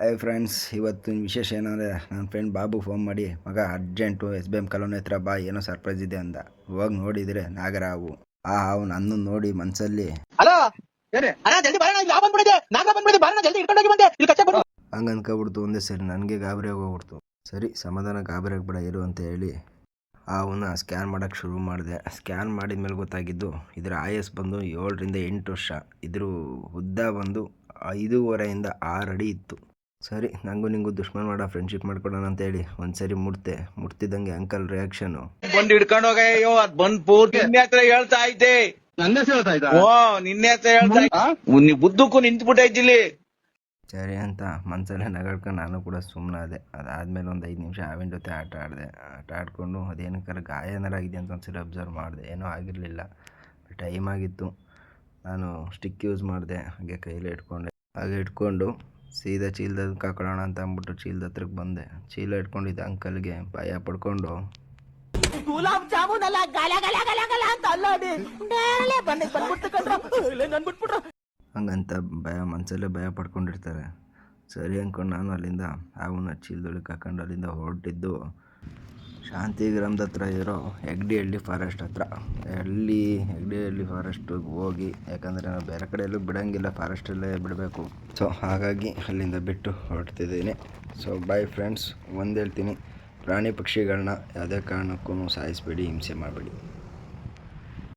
I friends ಇವತ್ತು ವಿಶೇಷ ಏನಂದರೆ ನನ್ನ ಫ್ರೆಂಡ್ ಬಾಬು ಫೋನ್ ಮಾಡಿ ಮಗ urgent S B M colony ಹತ್ರ ಬಾ ಏನೋ ಸರ್ಪ್ರೈಸ್ ಇದೆ ಅಂದ ಹೋಗ್ ನೋಡಿದರೆ ನಾಗರಾವು. ಆ ಹಾವು ನನ್ನ ನೋಡಿ ಬಂದು. ಹಂಗೆ ಅನ್ಕೊಬಿಡ್ತು ಒಂದೇ ಸರಿ ನನಗೆ ಗಾಬರಿ ಆಗೋಗ್ಬಿಡ್ತು. ಸರಿ ಸಮಾಧಾನ ಗಾಬರಿ ಆಗ್ಬೇಡ ಇರು ಅಂತ ಹೇಳಿ ಅವನ್ನ ಸ್ಕ್ಯಾನ್ ಮಾಡೋಕ್ಕೆ ಶುರು ಮಾಡಿದೆ. ಸ್ಕ್ಯಾನ್ ಮಾಡಿದ ಮೇಲೆ ಗೊತ್ತಾಗಿದ್ದು ಇದರ ಆಯಸ್ ಬಂದು ಏಳರಿಂದ ಎಂಟು ವರ್ಷ. ಇದ್ರ ಉದ್ದ ಬಂದು ಐದೂವರೆಯಿಂದ ಆರು ಅಡಿ ಇತ್ತು. ಸರಿ ನಂಗೂ ನಿಂಗೂ ದುಷ್ಮನ್ ಮಾಡ ಫ್ರೆಂಡ್ಶಿಪ್ ಮಾಡ್ಕೊಡೋಣ ಅಂತ ಹೇಳಿ ಒಂದ್ಸರಿ ಮುಟ್ತೆ ಮುಟ್ತಿದ್ದಂಗೆ ಅಂಕಲ್ ರಿಯಾಕ್ಷನ್ ಬಂದ್ ಹಿಡ್ಕೊಂಡು ಹೋಗಯ್ಯೋ ಅದ್ ಬಂದ್ ಪೂರ್ತಿ. ನಿನ್ನೆ ಹತ್ರ ಹೇಳ್ತಾ ಐತೆ ನನ್ನ ಹೇಳ್ತಾ ಇದ್ದ? ಓ ನಿನ್ನೆ ಹತ್ರ ಹೇಳ್ತಾ ಐತೆ. ನೀ ಬುದ್ದಕ್ಕೂ ನಿಂತು ಬಿಟ್ಟೈತಿಲಿ ಸರಿ ಅಂತ ಮನ್ಸಲ್ಲೇ ನಗಾಡ್ಕೊಂಡು ನಾನು ಕೂಡ ಸುಮ್ಮನಾದೆ ಅದಾದ್ಮೇಲೆ ಒಂದು ಐದು ನಿಮಿಷ ಆವಿನ ಜೊತೆ ಆಟ ಆಡಿದೆ. ಆಟ ಆಡ್ಕೊಂಡು ಅದೇನಕ್ಕಾರ ಗಾಯ ಏನಾರಾಗಿದೆ ಅಂತ ಒಂದ್ಸರಿ ಅಬ್ಸರ್ವ್ ಮಾಡಿದೆ. ಏನೂ ಆಗಿರಲಿಲ್ಲ. ಟೈಮ್ ಆಗಿತ್ತು. ನಾನು ಸ್ಟಿಕ್ ಯೂಸ್ ಮಾಡಿದೆ. ಹಾಗೆ ಕೈಲಿ ಇಟ್ಕೊಂಡೆ. ಹಾಗೆ ಇಟ್ಕೊಂಡು ಸೀದಾ ಚೀಲದ ಕಾಕೊಳ್ಳೋಣ ಅಂತ ಅಂದ್ಬಿಟ್ಟು ಚೀಲದ ಹತ್ರಕ್ಕೆ ಬಂದೆ. ಚೀಲ ಇಟ್ಕೊಂಡಿದ್ದೆ ಅಂಕಲ್ಗೆ ಭಯ ಪಡ್ಕೊಂಡು. ಗುಲಾಬ್ ಜಾಮೂನ್ ಅಲ್ಲ ಗಲ ಗಲ ಗಲ ಗಲ ಅಂತ ಅಲ್ಲಾಡಿ. ನೇರಳೆ ಬನ್ನಿ ಬಂದ್ಬಿಟ್ಟು ಕಂಡ್ರ ಇಲ್ಲ ನನ್ಬಿಟ್ಬಿಟ್ರು ಹಂಗಂತ ಭಯ ಮನಸಲ್ಲೇ ಭಯ ಪಡ್ಕೊಂಡಿರ್ತಾರೆ. ಸರಿ ಅಂದ್ಕೊಂಡು ನಾನು ಅಲ್ಲಿಂದ ಅವನ್ನ ಚೀಲದೊಳಗೆ ಹಾಕೊಂಡು ಅಲ್ಲಿಂದ ಹೊರಟಿದ್ದು ಶಾಂತಿ ಗ್ರಾಮದ ಹತ್ರ ಇರೋ ಹೆಗ್ಡಿಹಳ್ಳಿ ಫಾರೆಸ್ಟ್ ಹತ್ರ. ಹಳ್ಳಿ ಹೆಗ್ಡಿಹಳ್ಳಿ ಫಾರೆಸ್ಟಿಗೆ ಹೋಗಿ, ಯಾಕಂದರೆ ನಾವು ಬೇರೆ ಕಡೆ ಎಲ್ಲೂ ಬಿಡೋಂಗಿಲ್ಲ ಫಾರೆಸ್ಟಲ್ಲೇ ಬಿಡಬೇಕು. ಸೊ ಹಾಗಾಗಿ ಅಲ್ಲಿಂದ ಬಿಟ್ಟು ಹೊರಡ್ತಿದ್ದೀನಿ. ಸೊ ಬೈ ಫ್ರೆಂಡ್ಸ್ ಒಂದು ಹೇಳ್ತೀನಿ. ಪ್ರಾಣಿ ಪಕ್ಷಿಗಳನ್ನ ಯಾವುದೇ ಕಾರಣಕ್ಕೂ ಸಾಯಿಸಬೇಡಿ, ಹಿಂಸೆ ಮಾಡಬೇಡಿ.